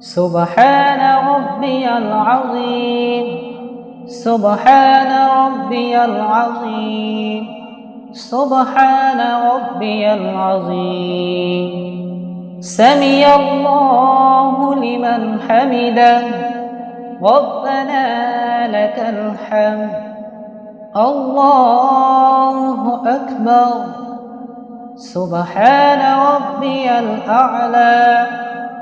سبحان ربي العظيم. سبحان ربي العظيم. سبحان ربي العظيم. سمي الله لمن حمده. ربنا لك الحمد. الله أكبر. سبحان ربي الأعلى.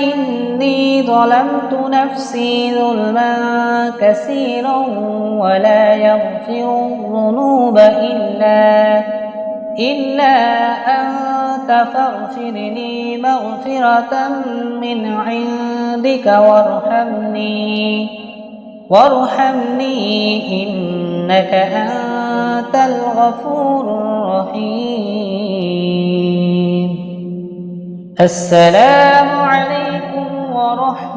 إني ظلمت نفسي ظلما كثيرا ولا يغفر الذنوب إلا إلا أنت فاغفر لي مغفرة من عندك وارحمني وارحمني إنك أنت الغفور الرحيم. السلام